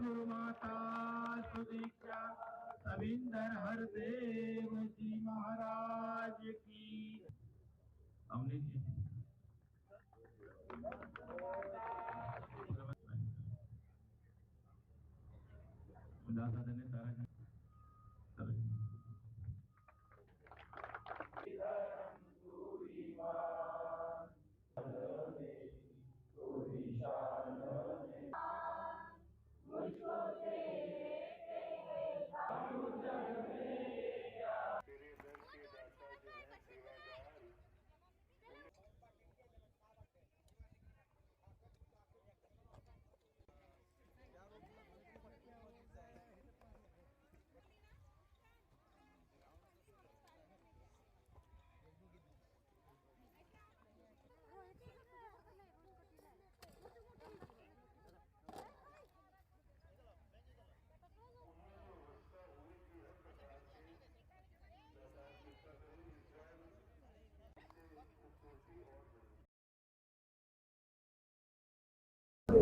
सद्गुरु माता सुदीक्षा सविंदर हरदेव जी महाराज की। अमरीत जी। दादा ने सारा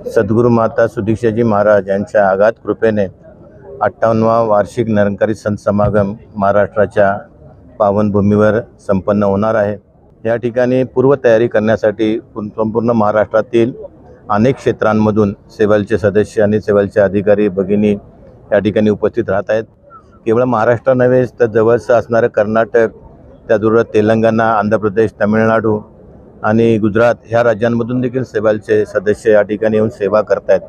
सद्गुरू माता सुदीक्षाजी महाराज यांच्या आघात कृपेने अठ्ठावन्नवा वार्षिक निरंकारी संत समागम महाराष्ट्राच्या पावनभूमीवर संपन्न होणार आहे. या ठिकाणी पूर्वतयारी करण्यासाठी संपूर्ण महाराष्ट्रातील अनेक क्षेत्रांमधून सेवलचे सदस्य आणि सेवलचे अधिकारी भगिनी या ठिकाणी उपस्थित राहत आहेत. केवळ महाराष्ट्र नव्हे तर जवळचं असणारं कर्नाटक त्याचबरोबर तेलंगणा आंध्र प्रदेश तामिळनाडू आणि गुजरात ह्या राज्यांमधून देखील सेवालचे सदस्य या ठिकाणी येऊन सेवा करतायत.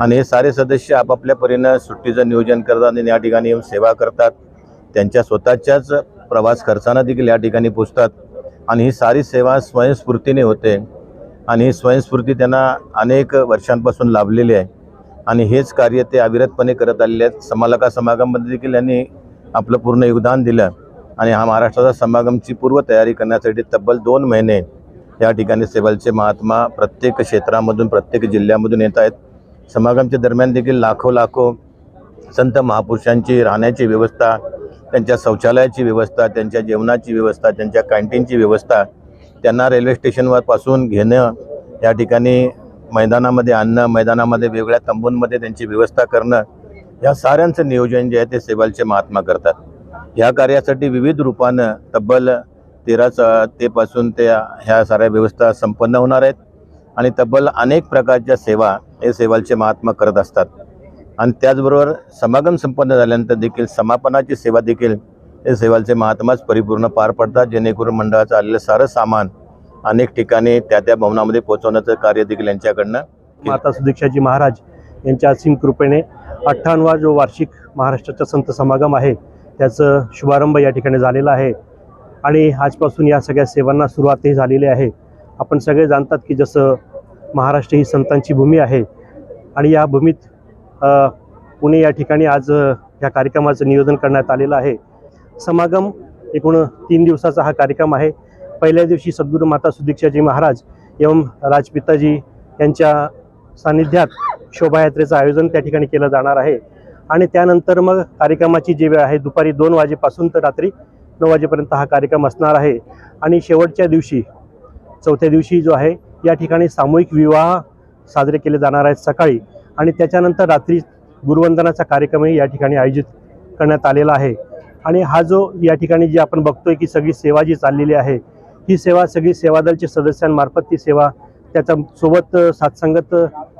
आणि हे सारे सदस्य आपापल्या परीनं सुट्टीचं नियोजन करतात आणि या ठिकाणी येऊन सेवा करतात. त्यांच्या स्वतःच्याच प्रवास खर्चानं देखील या ठिकाणी पोचतात. आणि ही सारी सेवा स्वयंस्फूर्तीने होते. आणि ही स्वयंस्फूर्ती त्यांना अनेक वर्षांपासून लाभलेली आहे. आणि हेच कार्य ते अविरतपणे करत आलेले आहेत. समालका समागममध्ये देखील यांनी आपलं पूर्ण योगदान दिलं. आणि हा महाराष्ट्राचा समागमची पूर्वतयारी करण्यासाठी तब्बल दोन महिने या ठिकाणी सेवलचे महात्मा प्रत्येक क्षेत्रामधून प्रत्येक जिल्ह्यामधून येत आहेत. समागमच्या दरम्यान देखील लाखो लाखो संत महापुरुषांची राहण्याची व्यवस्था त्यांच्या शौचालयाची व्यवस्था त्यांच्या जेवणाची व्यवस्था त्यांच्या कॅन्टीनची व्यवस्था त्यांना रेल्वे स्टेशनवर पासून घेणं या ठिकाणी मैदानामध्ये आणणं मैदानामध्ये वेगळ्या तंबूंमध्ये त्यांची व्यवस्था करणं या साऱ्यांचं नियोजन जे आहे ते सेवालचे महात्मा करतात. या कार्यासाठी विविध रूपानं तब्बल तेरा तेपासून ते ते ह्या साऱ्या व्यवस्था संपन्न होणार आहेत. आणि तब्बल अनेक प्रकारच्या सेवा हे सेवालचे महात्मा करत असतात. आणि त्याचबरोबर समागम संपन्न झाल्यानंतर देखील समापनाची सेवा देखील हे सेवालचे महात्माच परिपूर्ण पार पडतात. जेणेकरून मंडळाचं आलेलं सारं सामान अनेक ठिकाणी त्या त्या भवनामध्ये पोहोचवण्याचं कार्य देखील यांच्याकडनं माता सुदीक्षाजी महाराज यांच्या असीम कृपेने अठ्ठावन्नवा जो वार्षिक महाराष्ट्राचा संत समागम आहे त्याचं शुभारंभ या ठिकाणी झालेला आहे. आणि आजपासून या सगळ्या सेवांना सुरुवातही झालेली आहे. आपण सगळे जाणतात की जसं महाराष्ट्र ही संतांची भूमी आहे आणि या भूमीत पुणे या ठिकाणी आज या कार्यक्रमाचं नियोजन करण्यात आलेलं आहे. समागम एकूण तीन दिवसाचा हा कार्यक्रम आहे. पहिल्या दिवशी सद्गुरू माता सुदीक्षाजी महाराज एवं राजपिताजी यांच्या सानिध्यात शोभायात्रेचं आयोजन त्या ठिकाणी केलं जाणार आहे. आणि त्यानंतर मग कार्यक्रमाची जी वेळ आहे दुपारी दोन वाजेपासून तर रात्री नऊ वाजेपर्यंत हा कार्यक्रम असणार आहे. आणि शेवटच्या दिवशी चौथ्या दिवशी जो आहे या ठिकाणी सामूहिक विवाह साजरे केले जाणार आहेत सकाळी. आणि त्याच्यानंतर रात्री गुरुवंदनाचा कार्यक्रमही या ठिकाणी आयोजित करण्यात आलेला आहे. आणि हा जो या ठिकाणी जी आपण बघतोय की सगळी सेवा जी चाललेली आहे ही सेवा सगळी सेवादलच्या सदस्यांमार्फत ती सेवा त्याच्या सोबत सातसंगत साथसंगत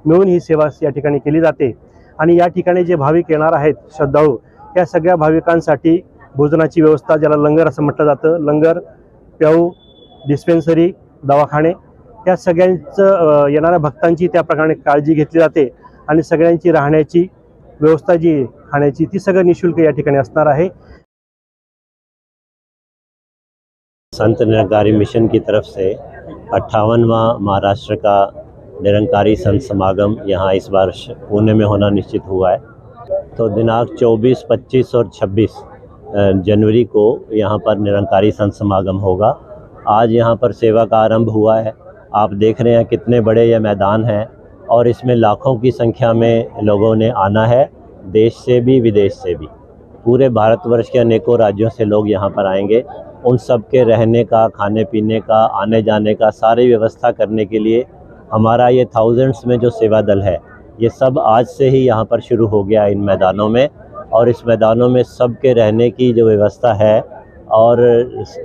मिळून ही सेवा या ठिकाणी केली जाते. आणि या ठिकाणी जे भाविक येणार आहेत श्रद्धाळू या सगळ्या भाविकांसाठी भोजनाची व्यवस्था ज्याला लंगर असं म्हटलं जातं. लंगर प्याऊ डिस्पेन्सरी दवाखाने अ, येणाऱ्या भक्तांची त्या प्रकारे काळजी घेतली जाते व्यवस्था जी आहे, खाण्याची ती सगळं निशुल्क या संत निरंकारी मिशन की तरफ़ से अट्ठावनवा महाराष्ट्र का निरंकारी संत समागम यहाँ इस बार पुणे में होना निश्चित हुआ है। तो दिनांक 24, 25 और 26 अ, जनवरी को यहाँ पर निरंकारी संत समागम होगा। आज यहाँ पर सेवा का आरंभ हुआ है। आप देख रहे हैं कितने बड़े यह मैदान है और इसमें लाखों की संख्या में लोगों ने आना है, देश से भी, विदेश से भी। पूरे भारतवर्ष के अनेकों राज्यों से लोग यहाँ पर आएँगे। उन सब के रहने का, खाने पीने का, आने जाने का, सारी व्यवस्था करने के लिए हमारा ये थाउजेंड्स में जो सेवा दल है, ये सब आज से ही यहाँ पर शुरू हो गया इन मैदानों में। और इस मैदानों में सबके रहने की जो व्यवस्था है और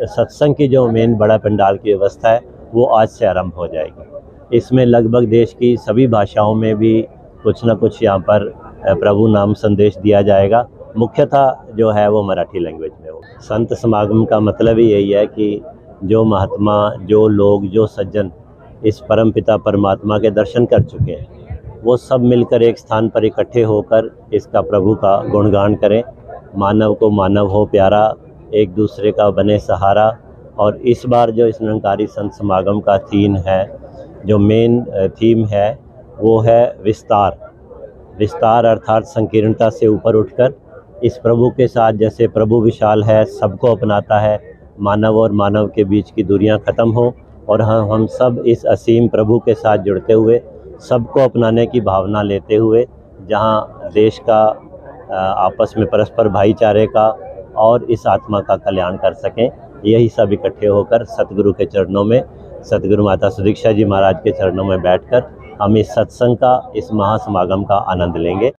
सत्संग की जो मेन बड़ा पंडाल की व्यवस्था है, वो आज से आरंभ हो जाएगी। इसमें लगभग देश की सभी भाषाओं में भी कुछ ना कुछ यहाँ पर प्रभु नाम संदेश दिया जाएगा। मुख्यतः जो है, वो मराठी लैंग्वेज में हो संत समागम का मतलब ही यही है कि जो महात्मा, जो लोग, जो सज्जन इस परम पिता परमात्मा के दर्शन कर चुके हैं वो सब मिलकर एक स्थान पर इकट्ठे होकर इसका प्रभु का गुणगान करें। मानव को मानव हो प्यारा, एक दूसरे का बने सहारा। और इस बार जो इस निरंकारी संत समागम का थीम है, जो मेन थीम है, वो है विस्तार। विस्तार अर्थात संकीर्णता से ऊपर उठकर इस प्रभु के साथ जैसे प्रभु विशाल है, सबको अपनाता है। मानव और मानव के बीच की दूरियाँ ख़त्म हो और हम हम सब इस असीम प्रभु के साथ जुड़ते हुए सबको अपनाने की भावना लेते हुए, जहाँ देश का आपस में परस्पर भाईचारे का और इस आत्मा का कल्याण कर सकें, यही सब इकट्ठे होकर सतगुरु के चरणों में, सतगुरु माता सुदीक्षा जी महाराज के चरणों में बैठकर हम इस सत्संग का, इस महासमागम का आनंद लेंगे।